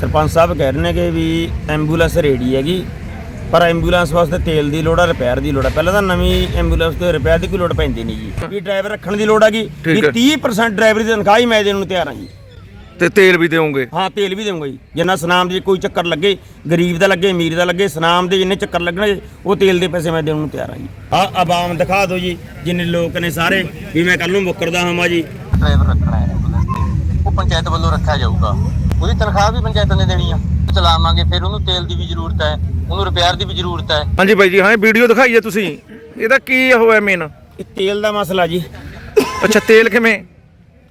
ਸਰਪੰਚ ਸਾਹਿਬ ਕਹਿ ਰਹੇ ਨੇ ਕਿ ਵੀ ਐਂਬੂਲੈਂਸ ਰੇਡੀ ਹੈਗੀ ਪਰ ਐਂਬੂਲੈਂਸ ਵਾਸਤੇ ਤੇਲ ਦੀ ਲੋੜ ਆ ਰਿਪੇਅਰ ਦੀ ਲੋੜ ਆ। ਪਹਿਲਾਂ ਤਾਂ ਨਵੀਂ ਐਂਬੂਲੈਂਸ ਤੇ ਰਿਪੇਅਰ ਦੀ ਕੋਈ ਲੋੜ ਪੈਂਦੀ ਨਹੀਂ ਜੀ। ਵੀ ਡਰਾਈਵਰ ਰੱਖਣ ਦੀ ਲੋੜ ਹੈਗੀ ਵੀ ਠੀਕ ਹੈ। 30% ਡਰਾਈਵਰ ਦੀ ਤਨਖਾਹ ਹੀ ਮੈਂ ਦੇਣ ਨੂੰ ਤਿਆਰ ਹਾਂ ਜੀ। ਤੇ ਤੇਲ ਵੀ ਦੇਵੋਗੇ? ਹਾਂ ਤੇਲ ਵੀ ਦੇਵਾਂਗਾ ਜੀ। ਜਿੰਨਾ ਸਨਾਮ ਦੇ ਕੋਈ ਚੱਕਰ ਲੱਗੇ ਗਰੀਬ ਦਾ ਲੱਗੇ ਅਮੀਰ ਦਾ ਲੱਗੇ ਸਨਾਮ ਦੇ ਜਿੰਨੇ ਚੱਕਰ ਲੱਗਣਗੇ ਉਹ ਤੇਲ ਦੇ ਪੈਸੇ ਮੈਂ ਦੇਣ ਨੂੰ ਤਿਆਰ ਹਾਂ ਜੀ। ਆ ਆਵਾਮ ਦਿਖਾ ਦਿਓ ਜੀ ਜਿੰਨੇ ਲੋਕ ਨੇ ਸਾਰੇ ਵੀ ਮੈਂ ਕੱਲ ਨੂੰ ਮੁੱਕਰਦਾ ਹਾਂ ਜੀ। ਡਰਾਈਵਰ ਰੱਖਣਾ ਹੈ ਉਹ ਪੰਚਾਇਤ ਵੱਲੋਂ ਰੱਖਿਆ ਜਾਊਗਾ। ਉਹਦੀ ਤਨਖਾਹ ਵੀ ਪੰਚਾਇਤ ਨੇ ਦੇਣੀ ਆ। ਚਲਾਵਾਂਗੇ ਫਿਰ ਉਹਨੂੰ ਤੇਲ ਦੀ ਵੀ ਜ਼ਰੂਰਤ ਹੈ ਉਹਨੂੰ ਰਿਪੇਅਰ ਦੀ ਵੀ ਜ਼ਰੂਰਤ ਹੈ। ਹਾਂਜੀ ਬਾਈ ਜੀ ਹਾਂ ਵੀਡੀਓ ਦਿਖਾਈ ਹੈ ਤੁਸੀਂ। ਇਹਦਾ ਕੀ ਹੋਇਆ ਮੇਨ ਇਹ ਤੇਲ ਦਾ ਮਸਲਾ ਜੀ। ਅੱਛਾ ਤੇਲ ਕਿਵੇਂ?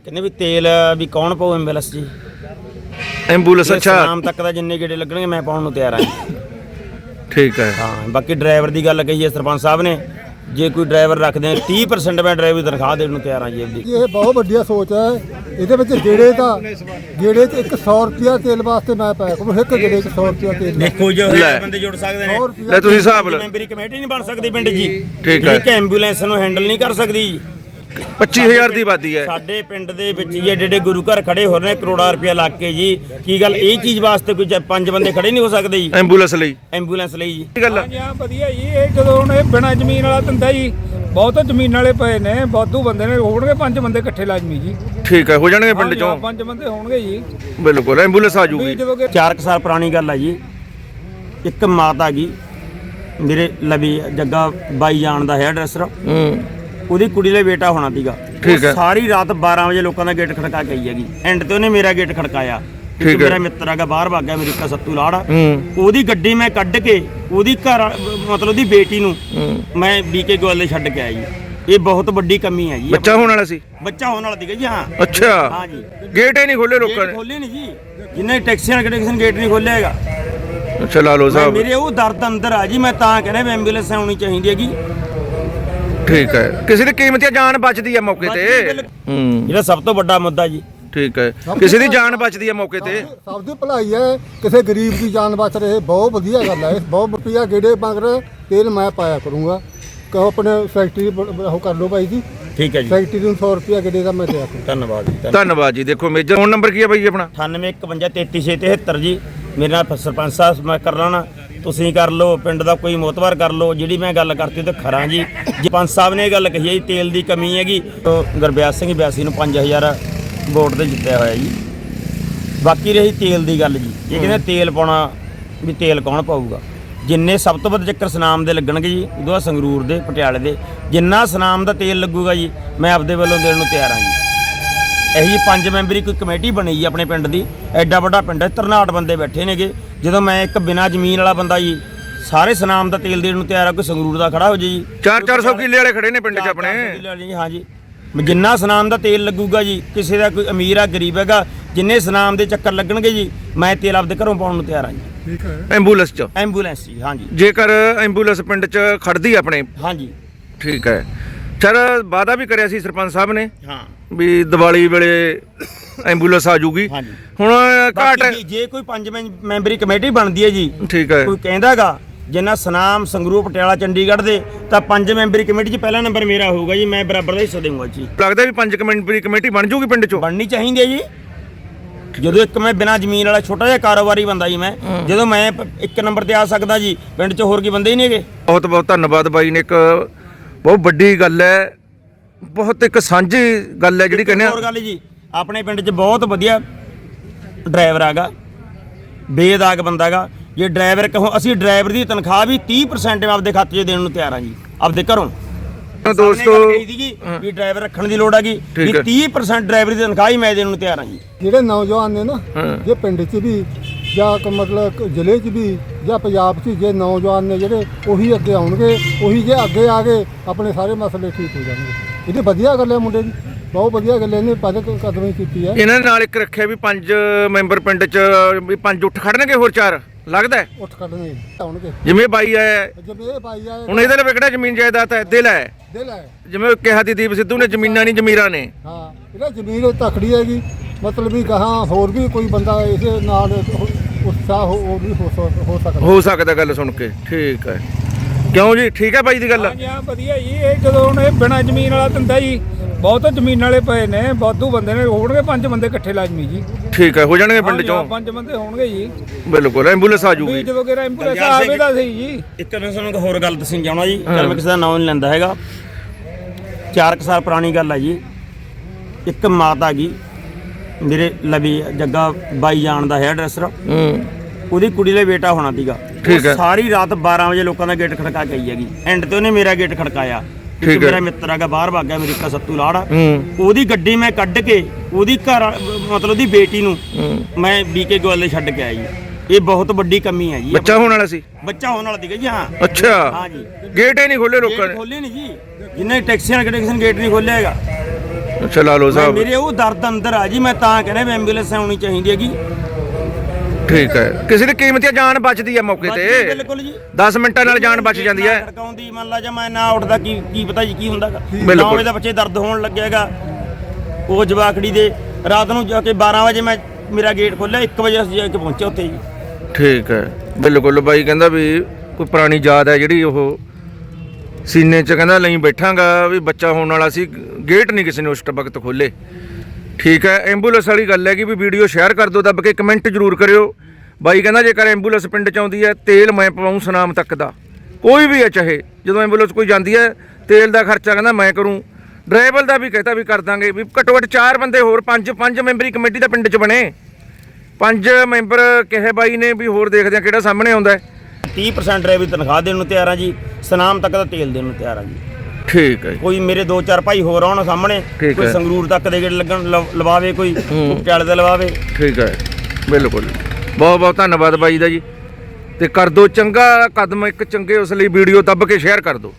ਕਹਿੰਦੇ ਵੀ ਤੇਲ ਵੀ ਕੌਣ ਪਾਉ ਐਂਬੂਲੈਂਸ ਜੀ? ਐਂਬੂਲੈਂਸ ਅੱਛਾ। ਸ਼ਾਮ ਤੱਕ ਦਾ ਜਿੰਨੇ ਗੇੜੇ ਲੱਗਣਗੇ ਮੈਂ ਪਾਉਣ ਨੂੰ ਤਿਆਰ ਜੀ। ਠੀਕ ਹੈ। ਹਾਂ ਬਾਕੀ ਡਰਾਈਵਰ ਦੀ ਗੱਲ ਕਹੀ ਹੈ ਸਰਪੰਚ ਸਾਹਿਬ ਨੇ ਜੇ ਕੋਈ ਡਰਾਈਵਰ ਰੱਖਦੇ ਆ 30% ਮੈਂ ਡਰਾਈਵਰ ਦੀ ਤਨਖਾਹ ਦੇਣ ਨੂੰ ਤਿਆਰ ਹਾਂ ਜੀ ਇਹਦੀ। ਇਹ ਬਹੁਤ ਵੱਡੀ ਸੋਚ ਹੈ। ਇਹਦੇ ਵਿੱਚ ਗੇੜੇ ਦਾ 'ਚ ਇੱਕ 100 ਰੁਪਿਆ ਤੇਲ ਵਾਸਤੇ ਮੈਂ ਪਾਇਆ ਕਰੂੰ ਇੱਕ 'ਚ 100 ਰੁਪਿਆ ਤੇਲ ਦੇਖੋ ਜੋ ਲੈ। ਬੰਦੇ ਜੁੜ ਸਕਦੇ ਨੇ। ਲੈ ਤੁਸੀਂ ਹਿਸਾਬ ਲਾ ਮੈਂਬਰੀ ਕਮੇਟੀ ਨਹੀਂ ਬਣ ਸਕਦੀ ਪਿੰਡ ਜੀ। ਠੀਕ ਹੈ। ਕਿ ਐਂਬੂਲੈਂਸ ਨੂੰ ਹੈਂਡਲ ਨਹੀਂ ਕਰ ਸਕਦੀ। 25000 ਦੀ ਆਬਾਦੀ ਹੈ। ਸਾਡੇ ਪਿੰਡ ਦੇ ਵਿੱਚ ਜੀ ਜਿਹੜੇ ਗੁਰੂ ਘਰ ਖੜੇ ਹੋ ਰਹੇ ਨੇ ਕਰੋੜਾਂ ਰੁਪਇਆ ਲਾ ਕੇ ਜੀ। ਕੀ ਗੱਲ ਇਹ ਚੀਜ਼ ਵਾਸਤੇ ਕੋਈ ਪੰਜ ਬੰਦੇ ਖੜੇ ਨਹੀਂ ਹੋ ਸਕਦੇ ਜੀ? ਐਂਬੂਲੈਂਸ ਲਈ। ਐਂਬੂਲੈਂਸ ਲਈ ਜੀ। ਕੀ ਗੱਲ ਆ? ਵਧੀਆ ਜੀ ਇਹ ਜਦੋਂ ਹੁਣ ਇਹ ਬਿਨਾ ਜ਼ਮੀਨ ਵਾਲਾ ਧੰਦਾ ਜੀ ਬਹੁਤ ਜ਼ਮੀਨ ਵਾਲੇ ਪਏ ਨੇ ਵਾਧੂ ਬੰਦੇ ਨੇ ਹੋਣਗੇ ਪੰਜ ਬੰਦੇ ਇਕੱਠੇ ਲਾਜ਼ਮੀ ਜੀ। ਠੀਕ ਹੈ ਹੋ ਜਾਣਗੇ ਪਿੰਡ ਹਾਂ, ਚੋਂ? ਪੰਜ ਬੰਦੇ ਹੋਣਗੇ ਜੀ। ਬਿਲਕੁਲ ਐਂਬੂਲੈਂਸ ਆ ਵੀ ਜੂਗੀ ਜਦੋਂ ਕਿ ਚਾਰ ਕੁ ਸਾਲ ਪੁਰਾਣੀ ਗੱਲ ਆ ਜੀ। ਇੱਕ ਮਾਤਾ ਗਈ ਮੇਰੇ ਲਵੀ ਜੱਗਾ ਬਾਈ ਜਾਣ ਦਾ ਹੈ ਡਰੈਸਰ ਹੂੰ। ਉਹਦੀ ਕੁੜੀ ਲਈ ਬੇਟਾ ਹੋਣਾ ਸੀਗਾ। ਠੀਕ ਉਹ ਹੈ। ਸਾਰੀ ਰਾਤ 12 ਵਜੇ ਲੋਕਾਂ ਦਾ ਗੇਟ ਖੜਕਾ ਕੇ ਆਈ ਹੈਗੀ। ਐਂਡ ਤੇ ਉਹਨੇ ਮੇਰਾ ਗੇਟ ਖੜਕਾਇਆ। ਠੀਕ ਹੈ। ਮੇਰਾ ਮਿੱਤਰ ਹੈਗਾ ਬਾਹਰ ਭੱਗ ਗਿਆ ਅਮਰੀਕਾ ਸੱਤੂ ਲਾੜਾ। ਹੂੰ। ਉਹਦੀ ਗੱਡੀ ਮੈਂ ਕੱਢ ਕੇ ਉਹਦੀ ਘਰ ਮਤਲਬ ਉਹਦੀ ਬੇਟੀ ਨੂੰ ਮੈਂ ਬੀਕੇ ਗੋਲ ਛੱਡ ਕੇ ਆਇਆ ਜੀ ਇਹ ਬਹੁਤ ਵੱਡੀ ਕਮੀ ਹੈ ਜੀ। ਬੱਚਾ ਹੋਣ ਵਾਲਾ ਸੀ? ਬੱਚਾ ਹੋਣ ਵਾਲਾ ਸੀਗਾ ਜੀ ਹਾਂ। ਅੱਛਾ। ਹਾਂ ਜੀ। ਗੇਟ ਹੀ ਨਹੀਂ ਖੋਲੇ ਲੋਕਾਂ ਗੇਟ ਨੇ। ਖੋਲੇ ਨਹੀਂ ਜੀ। ਜਿੰਨੇ ਟੈਕਸੀਆਂ ਕਨੈਕਸ਼ਨ ਗੇਟ ਨਹੀਂ ਖੋਲਿਆ ਹੈਗਾ। ਅੱਛਾ ਲਾ ਲਓ ਮੈਂ ਸਾਹਿਬ ਮੇਰੇ ਉਹ ਦਰਦ ਅੰਦਰ ਆ ਜੀ ਮੈਂ ਤਾਂ ਕਹਿੰਦਾ ਵੀ ਐਂਬੂਲੈਂਸ ਆਉਣੀ ਚਾਹੀਦੀ ਹੈਗੀ। ਠੀਕ ਹੈ। ਕਿਸੇ ਦੀ ਕੀਮਤੀ ਜਾਨ ਬਚਦੀ ਹੈ ਮੌਕੇ ਤੇ। ਹੈ, ਜਿਹੜਾ ਸਭ ਤੋਂ ਵੱਡਾ ਮੁੱਦਾ ਜੀ। ਠੀਕ ਹੈ। ਕਿਸੇ ਦੀ ਜਾਨ ਬਚਦੀ ਹੈ ਮੌਕੇ ਤੇ। ਸਭ ਦੀ ਭਲਾਈ ਹੈ। ਕਿਸੇ ਗਰੀਬ ਦੀ ਜਾਨ ਬਚ ਰਹੇ। ਬਹੁਤ ਵਧੀਆ ਗੱਲ ਹੈ। ਬਹੁਤ ਰੁਪਿਆ ਗੇੜੇ ਮੰਗ ਰਹੇ ਤੇਲ ਮੈਂ ਪਾਇਆ ਕਰੂੰਗਾ। ਕਹੋ ਆਪਣੇ ਫੈਕਟਰੀ ਉਹ ਕਰ ਲਓ ਭਾਈ ਜੀ। ਠੀਕ ਹੈ ਜੀ। ਫੈਕਟਰੀ ਨੂੰ 100 ਰੁਪਿਆ ਗੇੜੇ ਦਾ ਮੈਂ ਦਿਆ ਕਰੂੰ ਧੰਨਵਾਦ ਜੀ ਧੰਨਵਾਦ। ਜੀ। ਦੇਖੋ ਮੇਜਰ ਫੋਨ ਨੰਬਰ ਕੀ ਹੈ ਬਾਈ ਆਪਣਾ? 9815333673 ਜੀ। ਮੇਰੇ ਨਾਲ ਸਰਪੰਚ ਸਾਹਿਬ ਮੈਂ ਕਰ ਲੈਣਾ। ਤੁਸੀਂ ਕਰ ਲਓ, ਪਿੰਡ ਦਾ ਕੋਈ ਮੋਤਵਾਰ ਕਰ ਲਓ, ਜਿਹੜੀ ਮੈਂ ਗੱਲ ਕਰਤੀ ਤੇ ਖਰਾਂ ਜੀ। ਜੇ ਪੰਚ ਸਾਹਿਬ ਨੇ ਇਹ ਗੱਲ ਕਹੀ ਹੈ ਜੀ, ਤੇਲ ਦੀ ਕਮੀ ਹੈਗੀ, ਤੋ ਗੁਰਬਿਆਸ ਸਿੰਘ ਬਿਆਸੀ ਨੂੰ 5000 ਵੋਟ ਤੇ ਜਿੱਤਿਆ ਹੋਇਆ ਜੀ। ਬਾਕੀ ਰਹੀ ਤੇਲ ਦੀ ਗੱਲ ਜੀ। ਇਹ ਕਹਿੰਦੇ ਤੇਲ ਪਾਉਣਾ, ਵੀ ਤੇਲ ਕੌਣ ਪਾਊਗਾ? ਜਿੰਨੇ ਸਭ ਤੋਂ ਵੱਧ ਚੱਕਰ ਸਨਾਮ ਦੇ ਲੱਗਣਗੇ ਜੀ, ਉਦੋਂ ਬਾਅਦ ਸੰਗਰੂਰ ਦੇ, ਪਟਿਆਲੇ ਦੇ। ਜਿੰਨਾ ਸਨਾਮ ਦਾ ਤੇਲ ਲੱਗੂਗਾ ਜੀ, ਮੈਂ ਆਪਦੇ ਵੱਲੋਂ ਦੇਣ ਨੂੰ ਤਿਆਰ ਹਾਂ ਜੀ। ਇਹੀ ਪੰਜ ਮੈਂਬਰੀ ਕੋਈ ਕਮੇਟੀ ਬਣੀ ਜੀ ਆਪਣੇ ਪਿੰਡ ਦੀ। ਐਡਾ ਵੱਡਾ ਪਿੰਡ ਹੈ ਤਰਨਾਟ ਬੰਦੇ ਬੈਠੇ ਨੇਗੇ। ਜਦੋਂ ਮੈਂ ਇੱਕ ਬਿਨਾ ਜ਼ਮੀਨ ਵਾਲਾ ਬੰਦਾ ਜੀ ਸਾਰੇ ਸਨਾਮ ਦਾ ਤੇਲ ਦੇਣ ਨੂੰ ਤਿਆਰ ਆ ਕੋਈ ਸੰਗਰੂਰ ਦਾ ਖੜਾ ਹੋ ਜੇ ਜੀ। 4-400 ਕਿੱਲੇ ਵਾਲੇ ਖੜੇ ਨੇ ਪਿੰਡ 'ਚ ਆਪਣੇ। ਜੀ ਹਾਂ ਜੀ ਜਿੰਨਾ ਸਨਾਮ ਦਾ ਤੇਲ ਲੱਗੂਗਾ ਜੀ ਕਿਸੇ ਦਾ ਕੋਈ ਅਮੀਰ ਆ ਗਰੀਬ ਹੈਗਾ ਜਿੰਨੇ ਸਨਾਮ ਦੇ ਚੱਕਰ ਲੱਗਣਗੇ ਜੀ ਮੈਂ ਤੇਲ ਆਪਦੇ ਘਰੋਂ ਪਾਉਣ ਨੂੰ ਤਿਆਰ ਹਾਂ ਜੀ। ਠੀਕ ਹੈ। ਐਂਬੂਲੈਂਸ 'ਚ? ਐਂਬੂਲੈਂਸ ਜੀ ਹਾਂ ਜੀ ਜੇਕਰ ਐਂਬੂਲੈਂਸ ਪਿੰਡ 'ਚ ਖੜਦੀ ਆਪਣੇ ਹਾਂ ਜੀ ਠੀਕ ਹੈ। ਚਲ ਵਾਅਦਾ ਵੀ ਕਰਿਆ ਸੀ ਸਰਪੰਚ ਸਾਹਿਬ ਨੇ ਹਾਂ। ਵੀ ਦੀਵਾਲੀ ਵੇਲੇ ਐਂਬੂਲੈਂਸ ਆ ਜੂਗੀ ਹਾਂਜੀ। ਹੁਣ ਘਾਟ ਬਾਕੀ ਜੀ, ਜੇ ਕੋਈ ਪੰਜ ਮੈਂ- ਮੈਂਬਰੀ ਕਮੇਟੀ ਬਣਦੀ ਹੈ ਜੀ ਠੀਕ ਹੈ। ਕੋਈ ਕਹਿੰਦਾਗਾ ਜਿੰਨਾ ਸਨਾਮ ਸੰਗਰੂਰ ਪਟਿਆਲਾ ਚੰਡੀਗੜ੍ਹ ਦੇ ਤਾਂ ਪੰਜ ਮੈਂਬਰੀ ਕਮੇਟੀ 'ਚ ਪਹਿਲਾ ਨੰਬਰ ਮੇਰਾ ਹੋਊਗਾ ਜੀ ਮੈਂ ਬਰਾਬਰ ਦਾ ਹਿੱਸਾ ਦੇਵਾਂਗਾ ਜੀ। ਲੱਗਦਾ ਵੀ ਪੰਜ ਕਮੇਟੀ ਕਮੇਟੀ ਬਣ ਜੂਗੀ ਪਿੰਡ 'ਚੋਂ? ਬਣਨੀ ਚਾਹੀਦੀ ਹੈ ਜੀ। ਜਦੋਂ ਇੱਕ ਮੈਂ ਬਿਨਾ ਜ਼ਮੀਨ ਵਾਲਾ ਛੋਟਾ ਜਿਹਾ ਕਾਰੋਬਾਰੀ ਬੰਦਾ ਜੀ ਮੈਂ ਜਦੋਂ ਮੈਂ ਪ- ਇੱਕ ਨੰਬਰ ਤੇ ਆ ਸਕਦਾ ਜੀ ਪਿੰਡ 'ਚ ਹੋਰ ਕੀ ਬੰਦੇ ਹੀ ਨੇਗੇ ਬਹੁਤ ਬਹੁਤ ਧੰਨਵਾਦ ਬਾਈ ਨੇ ਇੱਕ ਬਹੁਤ ਵੱਡੀ ਗੱਲ ਹੈ ਬਹੁਤ ਇੱਕ ਸਾਂਝੀ ਗੱਲ ਹੈ ਜਿਹੜੀ ਕਹਿੰਦੇ ਹੋਰ ਆ ਗੱਲ ਜੀ ਆਪਣੇ ਪਿੰਡ 'ਚ ਬਹੁਤ ਵਧੀਆ ਡਰਾਈਵਰ ਆਗਾ ਬੇਦਾਗ ਬੰਦਾ ਹੈਗਾ। ਜੇ ਡਰਾਈਵਰ ਕਹੋ ਅਸੀਂ ਡਰਾਈਵਰ ਦੀ ਤਨਖਾਹ ਵੀ 30% ਮੈਂ ਆਪਦੇ ਖਾਤੇ 'ਚ ਦੇਣ ਨੂੰ ਤਿਆਰ ਹਾਂ ਜੀ ਆਪਦੇ ਘਰੋਂ। ਦੋਸਤੋ ਵੀ ਡਰਾਈਵਰ ਰੱਖਣ ਦੀ ਲੋੜ ਹੈਗੀ ਵੀ ਠੀਕ ਹੈ। 30% ਡਰਾਈਵਰ ਦੀ ਤਨਖਾਹ ਹੀ ਮੈਂ ਦੇਣ ਨੂੰ ਤਿਆਰ ਹਾਂ ਜੀ। ਜਿਹੜੇ ਨੌਜਵਾਨ ਨੇ ਨਾ। ਜੇ ਪਿੰਡ 'ਚ ਵੀ ਜਾਂ ਕ- ਮਤਲਬ ਜ਼ਿਲ੍ਹੇ 'ਚ ਵੀ ਜਾਂ ਪੰਜਾਬ 'ਚ ਜੇ ਨੌਜਵਾਨ ਨੇ ਜਿਹੜੇ ਉਹੀ ਅੱਗੇ ਆਉਣਗੇ ਉਹੀ ਜੇ ਅੱਗੇ ਆ ਗਏ ਆਪਣੇ ਸਾਰੇ ਮਸਲੇ ਠੀਕ ਹੋ ਜਾਣਗੇ। ਇਹਦੀ ਵਧੀਆ ਗੱਲ ਹੈ ਮੁੰਡੇ ਦੀ। ਬਹੁਤ ਵਧੀਆ ਗੱਲ ਇਹਨੇ ਪਹਿਲੇ ਕਦਮ ਕੀਤੀ ਹੈ। ਇਹਨਾਂ ਨਾਲ ਇੱਕ ਰੱਖਿਆ ਵੀ ਪੰਜ ਮੈਂਬਰ ਪਿੰਡ 'ਚ ਵੀ ਪੰਜ ਉੱਠ ਖੜਨਗੇ ਹੋਰ ਚਾਰ ਲੱਗਦਾ ਹੈ? ਉੱਠ ਕੱਢਣੇ ਆਉਣਗੇ। ਜਿਵੇਂ ਬਾਈ ਆਇਆ ਹੈ, ਜਿਵੇਂ ਇਹ ਭਾਈ ਆਏ ਹੁਣ ਇਹਦੇ ਲਈ ਵਿਕੜਾ ਜ਼ਮੀਨ ਜਾਇਦਾਦ ਹੈ ਦਿਲ ਹੈ? ਦਿਲ ਹੈ। ਜਿਵੇਂ ਕਿਹਾ ਸੀ ਦੀਪ ਸਿੱਧੂ ਨੇ ਜ਼ਮੀਨਾਂ ਨਹੀਂ ਜ਼ਮੀਰਾਂ ਨੇ। ਹਾਂ ਇਹਦਾ ਜ਼ਮੀਨ ਤਕੜੀ ਹੈਗੀ। ਮਤਲਬ ਵੀ ਕਹਾਂ ਹੋਰ ਵੀ ਕੋਈ ਬੰਦਾ ਇਹਦੇ ਨਾਲ ਉਹ- ਉਤਸ਼ਾਹ ਹੋ ਉਹ ਵੀ ਹੋ ਸਕ- ਹੋ ਸਕਦਾ। ਹੋ ਸਕਦਾ ਗੱਲ ਸੁਣ ਕੇ ਠੀਕ ਹੈ। ਕਿਉਂ ਜੀ? ਠੀਕ ਹੈ ਬਾਈ ਦੀ ਗੱਲ? ਹਾਂਜੀ ਹਾਂ ਵਧੀਆ ਜੀ। ਇਹ ਜਦੋਂ ਹੁਣ ਇਹ ਬਿਨਾ ਜ਼ਮੀਨ ਵਾਲਾ ਧੰਦਾ ਜੀ ਬਹੁਤ ਜ਼ਮੀਨ ਵਾਲੇ ਪਏ ਨੇ ਵਾਧੂ ਬੰਦੇ ਨੇ ਹੋਣਗੇ ਪੰਜ ਬੰਦੇ ਇਕੱਠੇ ਲਾਜ਼ਮੀ ਜੀ। ਠੀਕ ਹੈ ਹੋ ਜਾਣਗੇ ਪਿੰਡ ਹਾਂਜੀ, ਹਾਂ, ਚੋਂ ਪੰਜ ਬੰਦੇ ਹੋਣਗੇ ਜੀ। ਬਿਲਕੁਲ ਐਂਬੂਲੈਂਸ ਆ ਜੂਗੀ। ਬੀਜ ਵਗੈਰਾ ਐਂਬੂਲੈਂਸ ਆਵੇ ਤਾਂ ਸਹੀ ਜੀ। ਇੱਕ ਮੈਂ ਤੁਹਾਨੂੰ ਇੱਕ ਹੋਰ ਗੱਲ ਦੱਸਣੀ ਚਾਹਣਾ ਜੀ ਚਲ ਮੈਂ ਕਿਸੇ ਦਾ ਨਾਮ ਨਹੀਂ ਲੈਂਦਾ ਹੈਗਾ। ਚਾਰ ਕੁ ਸਾਲ ਪੁਰਾਣੀ ਗੱਲ ਹੈ ਜੀ। ਇੱਕ ਮਾਤਾ ਗਈ ਮੇਰੇ ਲਵੀ ਜੱਗਾ ਬਾਈ ਜਾਣ ਦਾ ਹੈ ਡਰੈਸਰ ਹੂੰ। ਉਹਦੀ ਕੁੜੀ ਲਈ ਬੇਟਾ ਹੋਣਾ ਸੀਗਾ। ਠੀਕ ਉਹ ਹੈ। ਸਾਰੀ ਰਾਤ 12 ਵਜੇ ਲੋਕਾਂ ਦਾ ਗੇਟ ਖੜਕਾ ਕੇ ਆਈ ਹੈਗੀ। ਐਂਡ ਤੇ ਉਹਨੇ ਮੇਰਾ ਗੇਟ ਖੜਕਾਇਆ। ਇੱਕ। ਮੇਰਾ ਮਿੱਤਰ ਹੈਗਾ ਬਾਹਰ ਭੱਗ ਗਿਆ ਅਮਰੀਕਾ ਸੱਤੂ ਲਾੜਾ। ਉਹਦੀ ਗੱਡੀ ਮੈਂ ਕੱਢ ਕੇ ਉਹਦੀ ਘਰ ਮਤਲਬ ਉਹਦੀ ਬੇਟੀ ਨੂੰ ਮੈਂ ਬੀਕੇ ਗੋਲ ਛੱਡ ਕੇ ਆਇਆ ਜੀ। ਇਹ ਬਹੁਤ ਵੱਡੀ ਕਮੀ ਹੈ ਜੀ। ਬੱਚਾ ਹੋਣ ਵਾਲਾ ਸੀ? ਬੱਚਾ ਹੋਣ ਵਾਲਾ ਸੀਗਾ ਜੀ ਹਾਂ। ਅੱਛਾ। ਹਾਂ ਜੀ। ਗੇਟ ਹੀ ਨਹੀਂ ਖੋਲੇ ਲੋਕਾਂ ਨੇ। ਖੋਲੇ ਨਹੀਂ ਜੀ। ਜਿੰਨੇ ਟੈਕਸੀਆਂ ਟੈਕਸੀਆਂ ਗੇਟ ਨਹੀਂ ਖੋਲਿਆ ਹੈਗਾ। ਅੱਛਾ ਲਾ ਲਓ ਮੈਂ ਸਾਹਿਬ ਮੇਰੇ ਉਹ ਦਰਦ ਅੰਦਰ ਆ ਜੀ ਮੈਂ ਤਾਂ ਕਹਿੰਦਾ ਐਂਬੂਲੈਂਸ ਆਉਣੀ ਚਾਹੀਦੀ ਹੈਗੀ। ਠੀਕ ਹੈ। ਕਿਸੇ ਦੀ ਕੀਮਤੀ ਜਾਨ ਬਚਦੀ ਹੈ ਮੌਕੇ ਬਾਕੀ ਤੇ ਬਿਲਕੁਲ ਜੀ। 10 ਮਿੰਟਾਂ ਨਾਲ ਜਾਨ ਬਚ ਜਾਂਦੀ ਹੈ। ਖੜਕਾਉਂਦੀ ਮੰਨ ਲਾ ਜੇ ਮੈਂ ਨਾ ਉੱਠਦਾ ਕੀ ਕੀ ਪਤਾ ਜੀ ਕੀ ਹੁੰਦਾਗਾ। ਬਿਲਕੁਲ। 9 ਵਜੇ ਦਾ ਬੱਚੇ ਦਰਦ ਹੋਣ ਲੱਗਿਆਗਾ। ਉਹ ਜਵਾਕੜੀ ਦੇ ਰਾਤ ਨੂੰ ਜਾ ਕੇ 12 ਵਜੇ ਮੈਂ ਮੇਰਾ ਗੇਟ ਖੋਲ੍ਹਿਆ 1 ਵਜੇ ਅਸੀਂ ਜਾ ਕੇ ਪਹੁੰਚੇ ਉੱਥੇ ਜੀ। ਠੀਕ ਹੈ। ਬਿਲਕੁਲ ਬਾਈ ਕਹਿੰਦਾ ਵੀ ਕੋਈ ਪੁਰਾਣੀ ਯਾਦ ਹੈ ਜਿਹੜੀ ਉਹ ਸੀਨੇ 'ਚ ਕਹਿੰਦਾ ਲਈ ਬੈਠਾਂਗਾ ਵੀ ਬੱਚਾ ਹੋਣ ਵਾਲਾ ਸੀ। ਗੇਟ ਨਹੀਂ ਕਿਸੇ ਨੇ ਉਸ ਵਕਤ ਖੋਲੇ ਠੀਕ ਹੈ ਐਂਬੂਲੈਂਸ ਵਾਲੀ ਗੱਲ ਹੈ ਕਿ ਵੀ ਵੀਡੀਓ ਸ਼ੇਅਰ ਕਰ ਦਿਓ, ਦੱਬ ਕੇ ਕਮੈਂਟ ਜ਼ਰੂਰ ਕਰਿਓ। ਬਾਈ ਕਹਿੰਦਾ ਜੇਕਰ ਐਂਬੂਲੈਂਸ ਪਿੰਡ 'ਚ ਆਉਂਦੀ ਹੈ, ਤੇਲ ਮੈਂ ਪਵਾਉਂ ਸੁਨਾਮ ਤੱਕ ਦਾ। ਕੋਈ ਵੀ ਹੈ ਚਾਹੇ, ਜਦੋਂ ਐਂਬੂਲੈਂਸ ਕੋਈ ਜਾਂਦੀ ਹੈ, ਤੇਲ ਦਾ ਖਰਚਾ ਕਹਿੰਦਾ ਮੈਂ ਕਰੂੰ। ਡਰਾਈਵਰ ਦਾ ਵੀ ਕਹਤਾ ਵੀ ਕਰ ਦਾਂਗੇ, ਵੀ ਘੱਟੋ ਘੱਟ ਚਾਰ ਬੰਦੇ ਹੋਰ, ਪੰਜ ਪੰਜ ਮੈਂਬਰੀ ਕਮੇਟੀ ਦਾ ਪਿੰਡ 'ਚ ਬਣੇ। ਪੰਜ ਮੈਂਬਰ ਕਹੇ ਬਾਈ ਨੇ ਵੀ ਹੋਰ ਦੇਖਦੇ ਆ ਕਿਹੜਾ ਸਾਹਮਣੇ ਆਉਂਦਾ ਹੈ। 30% ਡਰਾਈਵਰ ਤਨਖਾਹ ਦੇਣ ਨੂੰ ਤਿਆਰ ਆ ਜੀ, ਸਨਾਮ ਤੱਕ ਦਾ ਤੇਲ ਦੇਣ ਨੂੰ ਤਿਆਰ ਆ ਜੀ। ਠੀਕ ਹੈ ਜੀ। ਕੋਈ ਮੇਰੇ ਦੋ ਚਾਰ ਭਾਈ ਹੋਰ ਆਉਣ ਸਾਹਮਣੇ ਠੀਕ ਕੋਈ ਹੈ। ਸੰਗਰੂਰ ਤੱਕ ਦੇ ਗੇੜ ਲੱਗਣ ਲਵ- ਲਵਾਵੇ ਕੋਈ ਪਟਿਆਲੇ ਦਾ ਲਵਾਵੇ। ਠੀਕ ਹੈ। ਬਿਲਕੁਲ ਬਹੁਤ ਬਹੁਤ ਧੰਨਵਾਦ ਬਾਈ ਦਾ ਜੀ। ਤੇ ਕਰ ਦਿਓ ਚੰਗਾ ਕਦਮ ਇੱਕ ਚੰਗੇ ਉਸ ਲਈ ਵੀਡੀਓ ਦੱਬ ਕੇ ਸ਼ੇਅਰ ਕਰ ਦਿਓ